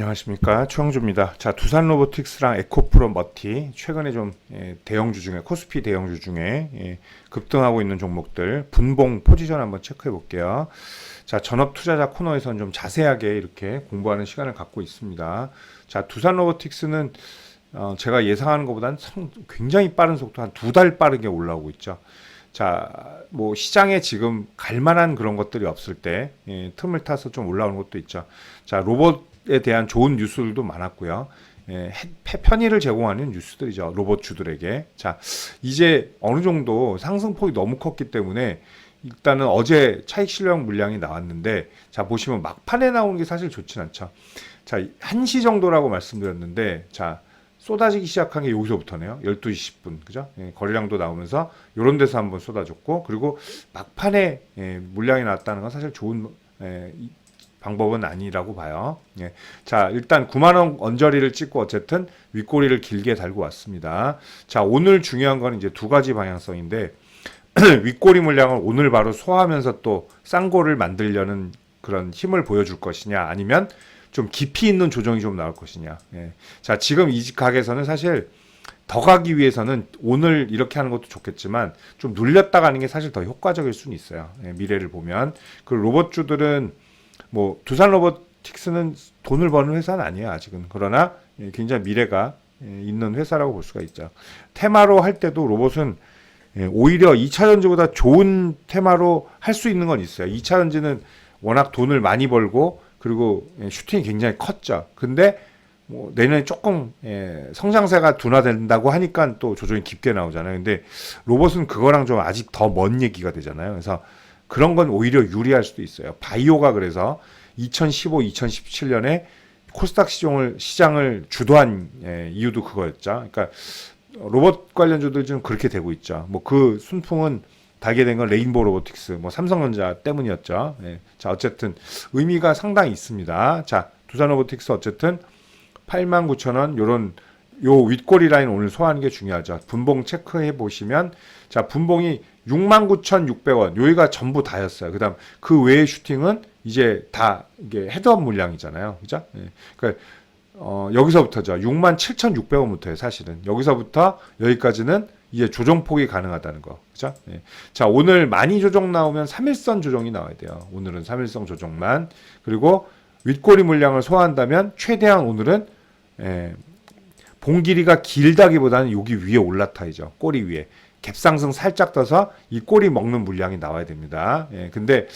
안녕하십니까 최영주입니다. 자 두산 로보틱스랑 에코프로 머티 최근에 좀 예, 대형주 중에 코스피 대형주 중에 예, 급등하고 있는 종목들 분봉 포지션 한번 체크해 볼게요. 자 전업 투자자 코너에서는 좀 자세하게 이렇게 공부하는 시간을 갖고 있습니다. 자 두산 로보틱스는 어, 제가 예상하는 것보다는 성- 굉장히 빠른 속도 한 두 달 빠르게 올라오고 있죠. 자, 뭐 시장에 지금 갈 만한 그런 것들이 없을 때 예, 틈을 타서 좀 올라오는 것도 있죠. 자, 로봇에 대한 좋은 뉴스들도 많았고요. 예, 편의를 제공하는 뉴스들이죠. 로봇주들에게. 자, 이제 어느 정도 상승폭이 너무 컸기 때문에 일단은 어제 차익 실현 물량이 나왔는데 자, 보시면 막판에 나오는 게 사실 좋진 않죠. 자, 1시 정도라고 말씀드렸는데 자, 쏟아지기 시작한 게 여기서부터네요. 12시 10분. 그죠? 예, 거래량도 나오면서 요런 데서 한번 쏟아졌고 그리고 막판에 예, 물량이 나왔다는 건 사실 좋은 예, 이- 방법은 아니라고 봐요. 예. 자, 일단 9만 원 언저리를 찍고 어쨌든 윗꼬리를 길게 달고 왔습니다. 자, 오늘 중요한 건 이제 두 가지 방향성인데 윗꼬리 물량을 오늘 바로 소화하면서 또 쌍고를 만들려는 그런 힘을 보여줄 것이냐 아니면 좀 깊이 있는 조정이 좀 나올 것이냐. 예. 자, 지금 이 가게에서는 사실 더 가기 위해서는 오늘 이렇게 하는 것도 좋겠지만 좀 눌렸다 가는 게 사실 더 효과적일 수는 있어요. 예, 미래를 보면 그 로봇주들은 뭐 두산 로보틱스는 돈을 버는 회사는 아니에요 아직은 그러나 예, 굉장히 미래가 예, 있는 회사라고 볼 수가 있죠. 테마로 할 때도 로봇은 예, 오히려 2차 전지보다 좋은 테마로 할 수 있는 건 있어요. 2차 전지는 워낙 돈을 많이 벌고 그리고 예, 슈팅이 굉장히 컸죠. 근데 뭐 내년에 조금 예, 성장세가 둔화된다고 하니까 또 조정이 깊게 나오잖아요. 근데 로봇은 그거랑 좀 아직 더 먼 얘기가 되잖아요. 그래서 그런 건 오히려 유리할 수도 있어요. 바이오가 그래서 2015, 2017년에 코스닥 시장을 시장을 주도한 예, 이유도 그거였죠. 그러니까 로봇 관련주들 좀 그렇게 되고 있죠. 뭐 그 순풍은 달게 된 건 레인보우 로보틱스, 뭐 삼성전자 때문이었죠. 예. 자 어쨌든 의미가 상당히 있습니다. 자 두산 로보틱스 어쨌든 89,000원 요런 요 윗꼬리 라인 오늘 소화하는 게 중요하죠. 분봉 체크해 보시면 자 분봉이 69,600원 여기가 전부 다였어요. 그다음 그 외의 슈팅은 이제 다 이게 헤드업 물량이잖아요. 그죠? 예. 그러니까 어, 여기서부터죠. 67,600원부터예요, 사실은. 여기서부터 여기까지는 이제 조정폭이 가능하다는 거. 그죠? 예. 자, 오늘 많이 조정 나오면 3일선 조정이 나와야 돼요. 오늘은 3일선 조정만. 그리고 윗꼬리 물량을 소화한다면 최대한 오늘은 예, 봉 길이가 길다기보다는 여기 위에 올라타야죠. 꼬리 위에. 갭상승 살짝 떠서 이 꼬리 먹는 물량이 나와야 됩니다. 예, 근데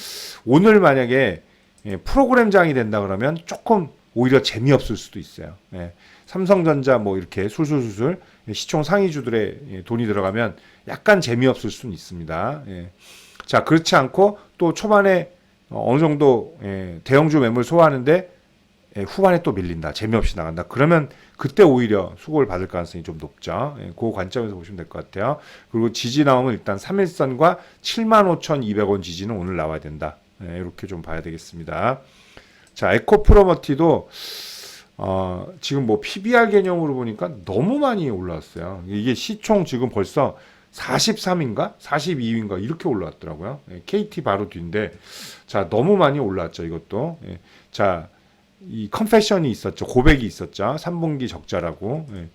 오늘 만약에 예, 프로그램장이 된다 그러면 조금 오히려 재미없을 수도 있어요. 예, 삼성전자 뭐 이렇게 술술술술 시총 상위주들의 예, 돈이 들어가면 약간 재미없을 수는 있습니다. 예. 자 그렇지 않고 또 초반에 어, 어느 정도 예, 대형주 매물 소화하는데 예, 후반에 또 밀린다. 재미없이 나간다. 그러면 그때 오히려 수고를 받을 가능성이 좀 높죠. 예, 그 관점에서 보시면 될 것 같아요. 그리고 지지 나오면 일단 3일선과 75,200원 지지는 오늘 나와야 된다. 예, 이렇게 좀 봐야 되겠습니다. 자, 에코 프로머티도 어, 지금 뭐 PBR 개념으로 보니까 너무 많이 올라왔어요. 이게 시총 지금 벌써 43인가 42인가 이렇게 올라왔더라고요. 예, KT 바로 뒤인데 자 너무 많이 올라왔죠 이것도. 예, 자. 이 컨페션이 있었죠. 고백이 있었죠. 3분기 적자라고. 예.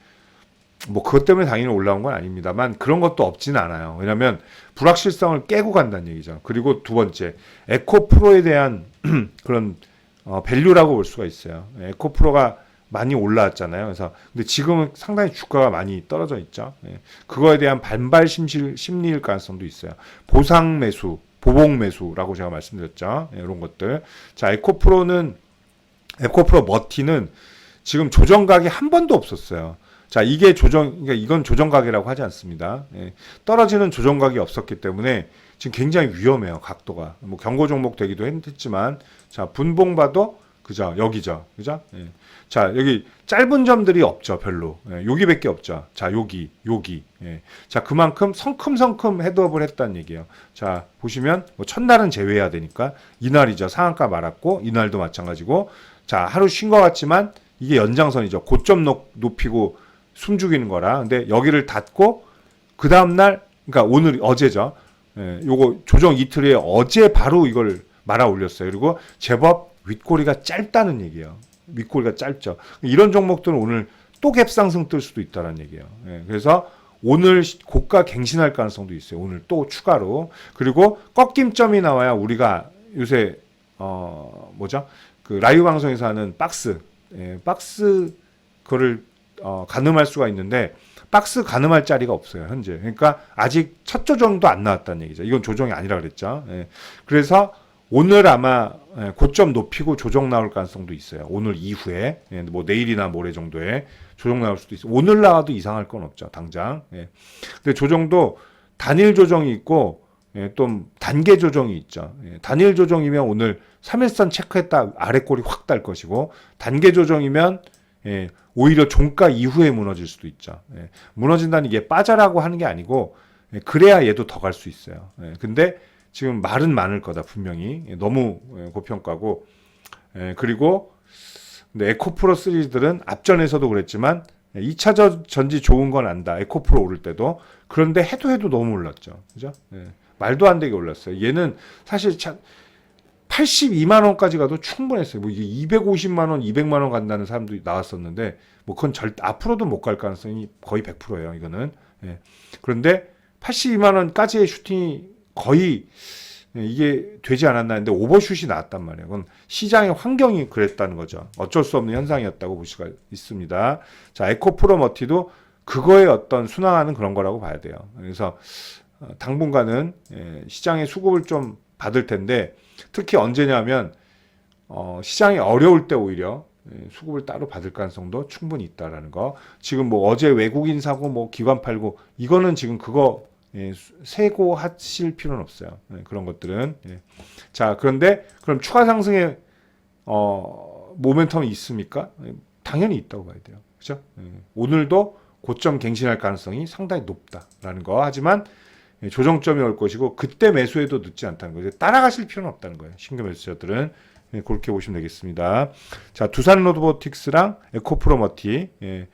뭐 그것 때문에 당연히 올라온 건 아닙니다만 그런 것도 없지는 않아요. 왜냐하면 불확실성을 깨고 간다는 얘기죠. 그리고 두 번째 에코 프로에 대한 그런 어, 밸류라고 볼 수가 있어요. 예, 에코 프로가 많이 올라왔잖아요. 그래서 근데 지금은 상당히 주가가 많이 떨어져 있죠. 예. 그거에 대한 반발 심실, 심리일 가능성도 있어요. 보상 매수, 보복 매수라고 제가 말씀드렸죠. 예, 이런 것들. 자, 에코 프로는 에코프로 머티는 지금 조정각이 한 번도 없었어요. 자, 이게 조정, 그러니까 이건 조정각이라고 하지 않습니다. 예, 떨어지는 조정각이 없었기 때문에 지금 굉장히 위험해요, 각도가. 뭐 경고 종목 되기도 했지만, 자, 분봉 봐도 그죠, 여기죠, 그죠? 예. 자, 여기 짧은 점들이 없죠, 별로. 예, 여기밖에 없죠. 자, 여기, 여기. 예. 자, 그만큼 성큼성큼 헤드업을 했다는 얘기예요. 자, 보시면 뭐 첫날은 제외해야 되니까 이날이죠. 상한가 말았고 이날도 마찬가지고 자, 하루 쉰 것 같지만 이게 연장선이죠. 고점 높, 높이고 숨 죽이는 거라. 근데 여기를 닫고 그 다음 날 그러니까 오늘 어제죠. 예, 요거 조정 이틀 후에 어제 바로 이걸 말아 올렸어요. 그리고 제법 윗꼬리가 짧다는 얘기예요. 윗꼬리가 짧죠. 이런 종목들은 오늘 또 갭상승 뜰 수도 있다는 얘기예요. 예, 그래서 오늘 시- 고가 갱신할 가능성도 있어요. 오늘 또 추가로 그리고 꺾임점이 나와야 우리가 요새 어 뭐죠? 그 라이브 방송에서 하는 박스 예, 박스 그거를 어, 가늠할 수가 있는데 박스 가늠할 자리가 없어요 현재. 그러니까 아직 첫 조정도 안 나왔다는 얘기죠. 이건 조정이 아니라 그랬죠. 예. 그래서 오늘 아마 예, 고점 높이고 조정 나올 가능성도 있어요. 오늘 이후에 예, 뭐 내일이나 모레 정도에 조정 나올 수도 있어요. 오늘 나와도 이상할 건 없죠 당장. 예. 근데 조정도 단일 조정이 있고 예, 또 단계 조정이 있죠. 예, 단일 조정이면 오늘 3일선 체크했다 아래 꼬리 확 달 것이고 단계 조정이면 예, 오히려 종가 이후에 무너질 수도 있죠. 예, 무너진다는 게 빠져라고 하는 게 아니고 예, 그래야 얘도 더 갈 수 있어요. 예, 근데 지금 말은 많을 거다 분명히 예, 너무 예, 고평가고 예, 그리고 근데 에코프로 시리즈들은 앞전에서도 그랬지만 2차 전지 좋은 건 안다. 에코프로 오를 때도 그런데 해도 해도 너무 올랐죠. 그죠? 예, 말도 안 되게 올랐어요. 얘는 사실 참 82만 원까지 가도 충분했어요. 뭐 이게 250만 원, 200만 원 간다는 사람도 나왔었는데 뭐 그건 절 앞으로도 못 갈 가능성이 거의 100%예요. 이거는. 예. 그런데 82만 원까지의 슈팅이 거의 예, 이게 되지 않았나 했는데 오버슛이 나왔단 말이에요. 그건 시장의 환경이 그랬다는 거죠. 어쩔 수 없는 현상이었다고 볼 수가 있습니다. 자, 에코 프로 머티도 그거에 어떤 순항하는 그런 거라고 봐야 돼요. 그래서 어, 당분간은 예, 시장의 수급을 좀 받을 텐데 특히 언제냐면 어, 시장이 어려울 때 오히려 예, 수급을 따로 받을 가능성도 충분히 있다라는 거. 지금 뭐 어제 외국인 사고 뭐 기관 팔고 이거는 지금 그거 예, 수- 세고 하실 필요는 없어요. 예, 그런 것들은. 예. 자 그런데 그럼 추가 상승의 어, 모멘텀이 있습니까? 예, 당연히 있다고 봐야 돼요. 예. 오늘도 고점 갱신할 가능성이 상당히 높다라는 거. 하지만 예, 조정점이 올 것이고 그때 매수해도 늦지 않다는 거죠. 따라가실 필요는 없다는 거예요. 신규 매수자들은 예, 그렇게 보시면 되겠습니다. 자 두산 로드보틱스랑 에코프로머티 예,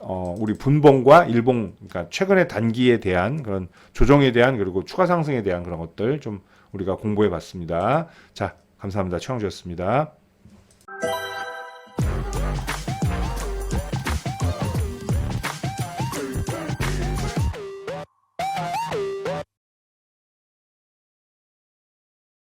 어, 우리 분봉과 일봉 그러니까 최근의 단기에 대한 그런 조정에 대한 그리고 추가 상승에 대한 그런 것들 좀 우리가 공부해 봤습니다. 자 감사합니다. 최영주였습니다.